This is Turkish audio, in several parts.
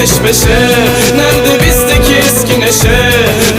peş peşe. Nerede bizdeki eski neşe?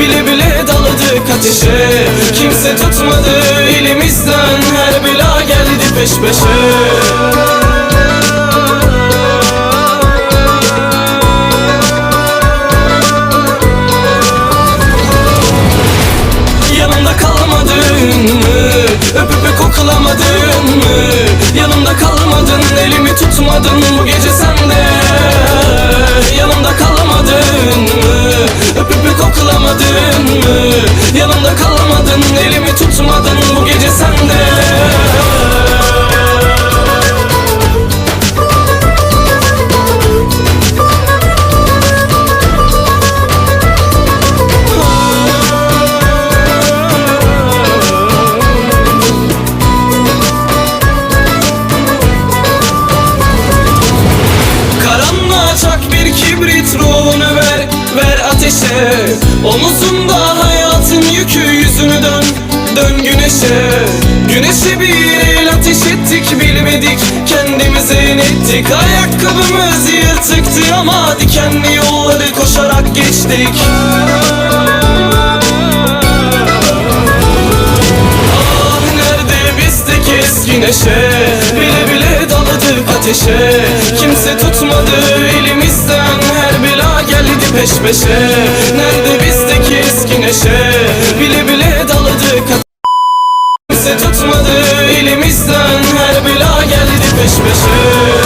Bile bile daladık ateşe Kimse tutmadı elimizden. Her bela geldi peş peşe. Yanımda kalmadın mı? Öpüp koklamadın mı? Yanımda kalmadın, elimi tutmadın bu gece mı? Yanımda kalmadın, elimi tutmadın bu gece sende Karanlığa çak bir kibrit ruhunu ver Ver ateşe Omuzunda hayatın yükü yüzünü dön Dön güneşe. Güneşe bir ateş ettik bilmedik Kendimize inettik Ayakkabımız yırtıktı ama Dikenli yolları koşarak geçtik. Ah nerede bizdeki eski neşe? Bile bile daladık ateşe. Kimse tutmadı elimizden Her bela geldi peş peşe. Nerede bizdeki eski neşe Bile bile daladık Kimse tutmadı elimizden Her bela geldi peş peşe